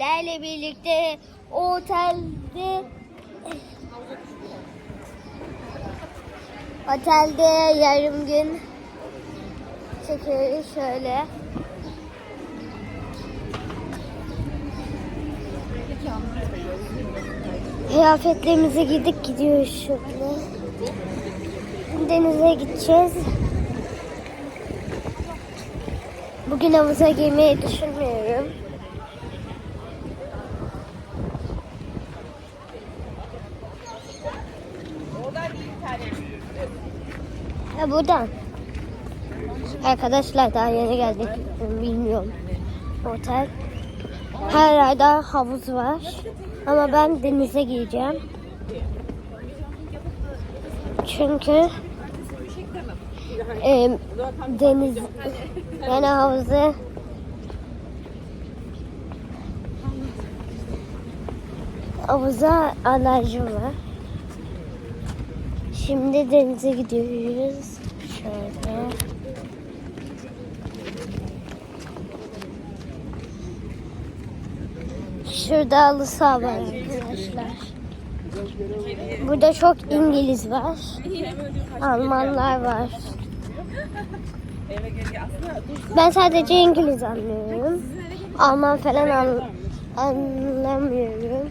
sizlerle birlikte otelde otelde yarım gün çekiyoruz şöyle. Kıyafetlerimizi giydik gidiyoruz şöyle. Denize gideceğiz. Bugün havuza girmeyi düşünmüyorum. Ha buradan. Arkadaşlar daha yeni geldik. Bilmiyorum. Otel. Her yerde havuz var. Ama ben denize gireceğim. Çünkü e, deniz yani havuzu havuza alerjim var. Şimdi denize gidiyoruz. Şöyle. Şurada halı saha var arkadaşlar. Burada çok İngiliz var. Almanlar var. Ben sadece İngiliz anlıyorum. Alman falan an- anlamıyorum.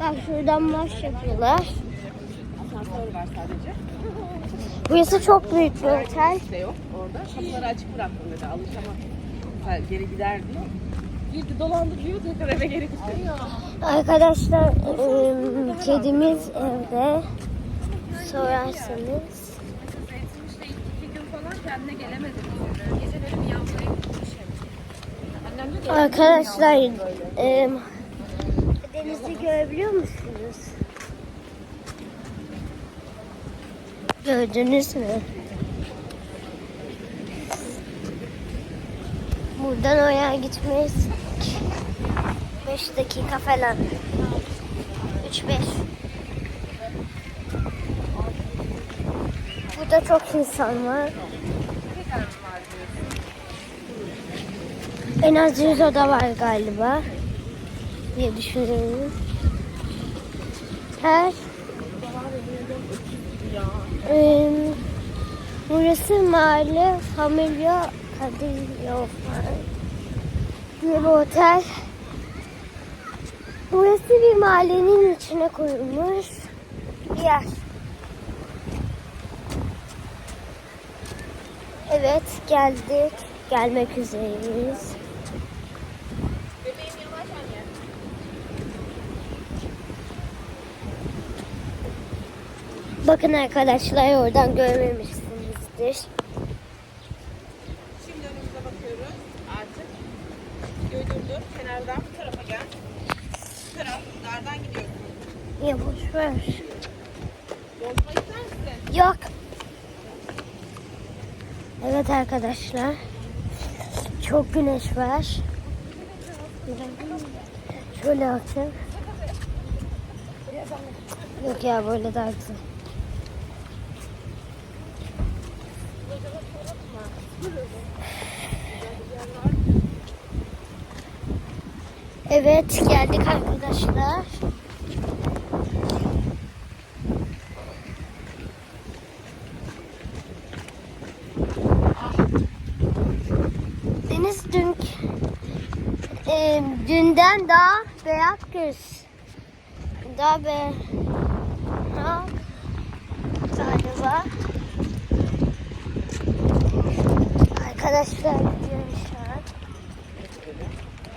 Bak şuradan marş yapıyorlar. Asansör var sadece. Burası çok büyük bir otel. İşte yok orada. Kapıları açık bıraktım dedi. Alışamam. Mesela geri gider diyor. Girdi dolandı diyor. Tekrar eve geri gitti. Arkadaşlar kedimiz evde. Sorarsanız. Eğitimmişte iki gün falan kendine gelemedi. Geceleri bir yağmura gitmiş. Annem de Arkadaşlar ım, denizi görebiliyor musunuz? Gördünüz mü? Buradan oraya gitmeyiz. 5 dakika falan. 3-5. Burada çok insan var. En az 100 oda var galiba diye düşünüyorum. Her Burası mahalle Familia Cadillo bir otel. Burası bir mahallenin içine koyulmuş bir yer. Evet geldik. Gelmek üzereyiz. Bakın arkadaşlar oradan görmemişsinizdir. Şimdi önümüze bakıyoruz. Artık. Durdur. Kenardan bu tarafa gel. Bu taraf. Dardan gidiyorsun. Ya boş ver. Bozma ister misin? Yok. Evet arkadaşlar. Çok güneş var. Şöyle bakın. Yok ya böyle daha güzel. Evet geldik arkadaşlar. Deniz dün e, dünden daha beyaz göz. Daha be ha, galiba. Arkadaşlar gidiyoruz şu an.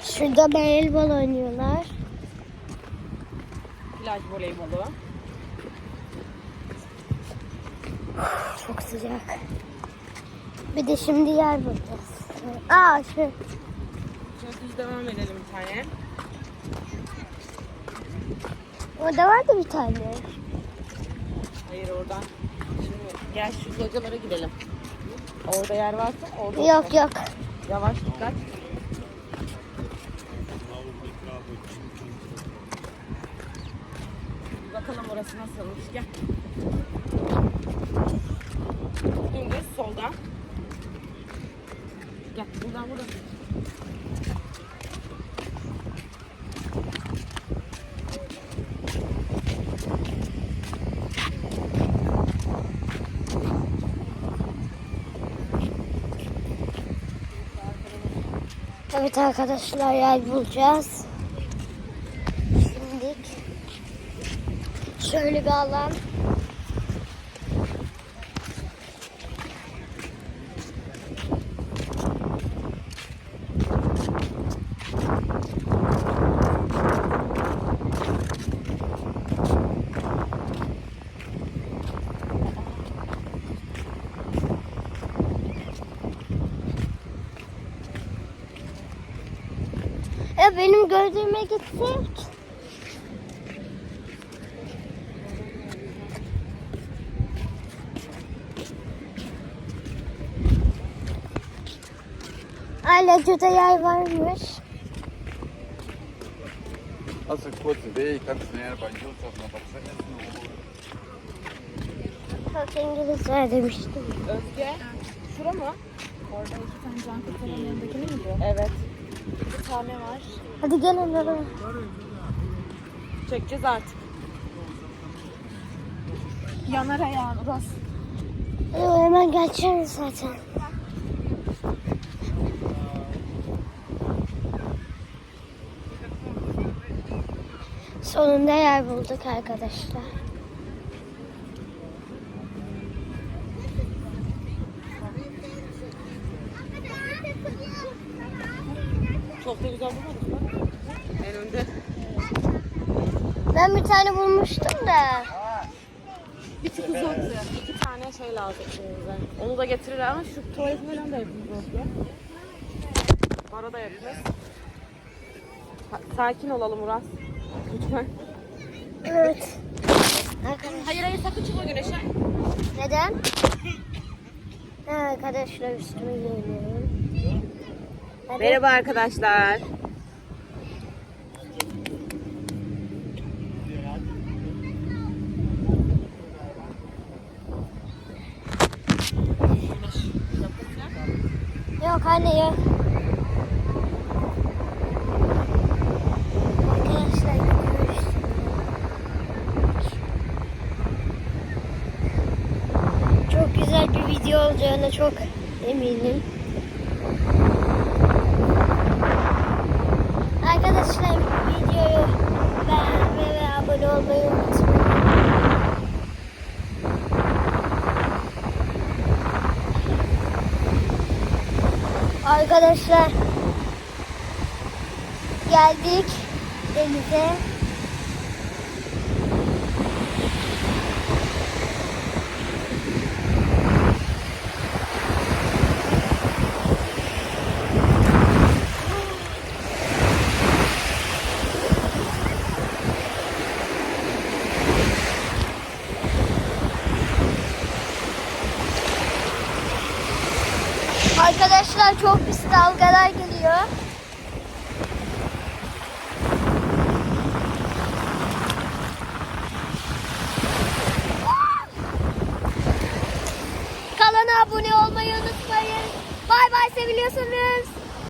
Şurada beyzbol oynuyorlar. Plaj voleybolu. Çok sıcak. Bir de şimdi yer bulacağız. Aa şu. Şöyle düz devam edelim bir tane. Orada vardı bir tane. Hayır oradan. Şimdi gel şu localara gidelim. Orada yer varsa orada. Yok yok. Yavaş dikkat. Bir bakalım orası nasılmış. Gel. Dümdüz soldan. Gel buradan buradan. Evet arkadaşlar yer bulacağız. Şimdi şöyle bir alan. Ya benim gördüğüme gitsek. Şurada yer varmış. Hast du kurze Weg, kannst du näher bei Josef noch was essen? Çok İngilizce demiştim. Özge. Şura mı? Orada iki tane can kurtaran yanındakini mi bu? Evet. Bir tane var. Hadi gelin oraya. Çekeceğiz artık. Yanar ayağın Uras. Yo, hemen geçeceğiz zaten. Sonunda yer bulduk arkadaşlar. Çok da güzel bulmadık mı? En önde. Ben bir tane bulmuştum da. Bir tık uzaktı. İki tane şey lazım bize. Onu da getirir ama şu tuvalet falan da Özge. Bara da yapacağız. Sakin olalım Uras. Lütfen. Evet. Hayır hayır sakın çıkma güneşe. Neden? Ha, arkadaşlar üstüme giyiniyorum. Hadi. Merhaba arkadaşlar. Yok anne gidiyoruz. Çok güzel bir video olacağına çok eminim. Arkadaşlar videoyu beğenmeyi ve abone olmayı unutmayın. Arkadaşlar geldik denize. Arkadaşlar çok pis dalgalar geliyor. Kanala abone olmayı unutmayın. Bay bay seviliyorsunuz.